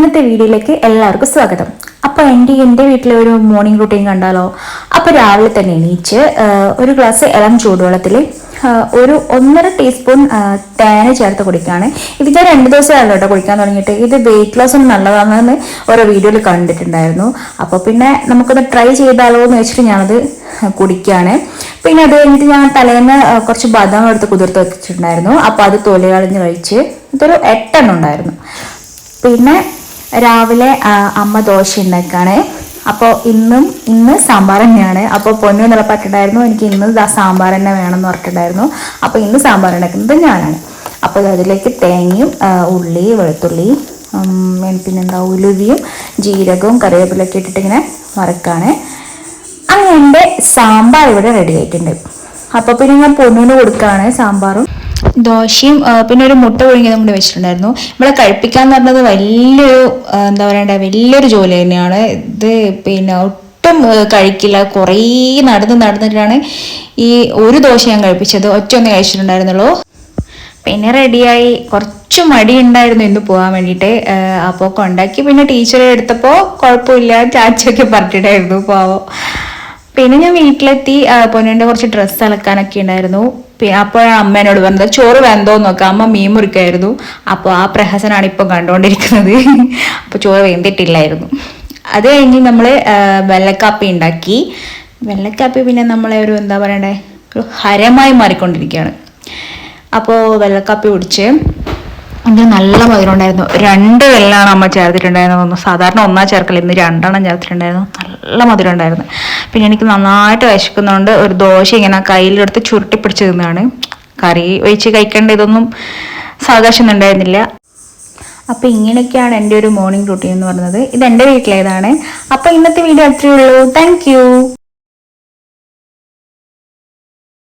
ഇന്നത്തെ വീഡിയോയിലേക്ക് എല്ലാവർക്കും സ്വാഗതം. അപ്പോൾ എന്റെ എന്റെ വീട്ടിലെ ഒരു മോർണിംഗ് റുട്ടീൻ കണ്ടാലോ? അപ്പോൾ രാവിലെ തന്നെ എണീച്ച് ഒരു ഗ്ലാസ് ഇളം ചൂടുവെള്ളത്തിൽ ഒരു ഒന്നര ടീസ്പൂൺ തേന ചേർത്ത് കുടിക്കുകയാണ്. ഇത് ഞാൻ രണ്ട് ദിവസമായല്ലോ കേട്ടോ കുടിക്കാൻ തുടങ്ങിയിട്ട്. ഇത് വെയിറ്റ് ലോസിന് നല്ലതാണെന്ന് ഓരോ വീഡിയോയിൽ കണ്ടിട്ടുണ്ടായിരുന്നു. അപ്പോൾ പിന്നെ നമുക്കൊന്ന് ട്രൈ ചെയ്താലോ എന്ന് വെച്ചിട്ട് ഞാനത് കുടിക്കുകയാണ്. പിന്നെ അത് കഴിഞ്ഞിട്ട് ഞാൻ തലേന്ന് കുറച്ച് ബദാം എടുത്ത് കുതിർത്ത് വെച്ചിട്ടുണ്ടായിരുന്നു. അപ്പോൾ അത് തൊലി കളഞ്ഞ് കഴിച്ച് ഇതൊരു എട്ടെണ്ണം ഉണ്ടായിരുന്നു. പിന്നെ രാവിലെ അമ്മ ദോശ ഉണ്ടാക്കാണ് അപ്പോൾ ഇന്നും ഇന്ന് സാമ്പാർ തന്നെയാണ്. അപ്പോൾ പൊന്നു നിലപ്പാട്ടുണ്ടായിരുന്നു എനിക്ക് ഇന്ന് സാമ്പാർ തന്നെ വേണമെന്ന് പറഞ്ഞിട്ടുണ്ടായിരുന്നു. അപ്പോൾ ഇന്ന് സാമ്പാർ ഉണ്ടാക്കുന്നത് ഞാനാണ്. അപ്പോൾ അതിലേക്ക് തേങ്ങയും ഉള്ളി വെളുത്തുള്ളി പിന്നെന്താ ഉലുവിയും ജീരകവും കറിവേപ്പിലൊക്കെ ഇട്ടിട്ട് ഇങ്ങനെ വറക്കാണ്. അങ്ങനെ എന്റെ സാമ്പാർ ഇവിടെ റെഡി ആയിട്ടുണ്ട്. അപ്പോൾ പിന്നെ ഞാൻ പൊന്നിന് കൊടുക്കുകയാണ് സാമ്പാറും. ദോശയും പിന്നെ ഒരു മുട്ട പുഴുങ്ങിയതും കൂടി വെച്ചിട്ടുണ്ടായിരുന്നു. നമ്മളെ കഴിപ്പിക്കാൻ പറഞ്ഞത് വലിയൊരു എന്താ പറയണ്ട വലിയൊരു ജോലി തന്നെയാണ്. ഇത് പിന്നെ ഒട്ടും കഴിക്കില്ല. കുറേ നടന്ന് നടന്നിട്ടാണ് ഈ ഒരു ദോശ ഞാൻ കഴിപ്പിച്ചത്. ഒറ്റ ഒന്നേ കഴിച്ചിട്ടുണ്ടായിരുന്നുള്ളൂ. പിന്നെ റെഡിയായി. കുറച്ച് മടി ഉണ്ടായിരുന്നു ഇന്ന് പോകാൻ വേണ്ടിയിട്ട്. അപ്പോൾ കൊണ്ടാക്കി. പിന്നെ ടീച്ചറെ എടുത്തപ്പോൾ കുഴപ്പമില്ല. ചാച്ചൊക്കെ പറഞ്ഞിട്ടായിരുന്നു പാവം. പിന്നെ ഞാൻ വീട്ടിലെത്തി പൊന്നിന്റെ കുറച്ച് ഡ്രസ്സ് അലക്കാനൊക്കെ ഉണ്ടായിരുന്നു. അപ്പോഴാണ് അമ്മ എന്നോട് പറഞ്ഞത് ചോറ് വെന്തോ നോക്കാം അമ്മ മീൻ മുറിക്കായിരുന്നു. അപ്പോൾ ആ പ്രഹസനാണ് ഇപ്പം കണ്ടുകൊണ്ടിരിക്കുന്നത് അപ്പോൾ ചോറ് വെന്തിട്ടില്ലായിരുന്നു. അത് കഴിഞ്ഞ് നമ്മൾ വെള്ളക്കാപ്പി ഉണ്ടാക്കി. വെള്ളക്കാപ്പി പിന്നെ നമ്മളെ ഒരു എന്താ പറയണ്ടേ ഒരു ഹരമായി മാറിക്കൊണ്ടിരിക്കുകയാണ്. അപ്പോൾ വെള്ളക്കാപ്പി കുടിച്ച് അതിന് നല്ല മധുരമുണ്ടായിരുന്നു രണ്ട് വെള്ളമാണ് അമ്മ ചേർത്തിട്ടുണ്ടായിരുന്നു തോന്നുന്നു സാധാരണ ഒന്നാ ചേർക്കല ഇന്ന് രണ്ടെണ്ണം ചേർത്തിട്ടുണ്ടായിരുന്നു. നല്ല മധുരം ഉണ്ടായിരുന്നു പിന്നെ എനിക്ക് നന്നായിട്ട് വിശക്കുന്നതുകൊണ്ട് ഒരു ദോശ ഇങ്ങനെ കയ്യിലെടുത്ത് ചുരുട്ടി പിടിച്ച് തിന്നാണ്. കറി ഒഴിച്ച് കഴിക്കേണ്ട ഇതൊന്നും സാവകാശം ഉണ്ടായിരുന്നില്ല. അപ്പോൾ ഇങ്ങനെയൊക്കെയാണ് എന്റെ ഒരു മോർണിംഗ് റൂട്ടീൻ എന്ന് പറയുന്നത് ഇത് എന്റെ വീട്ടിലേതാണ്. അപ്പോൾ ഇന്നത്തെ വീഡിയോ അത്രയേ ഉള്ളൂ. താങ്ക്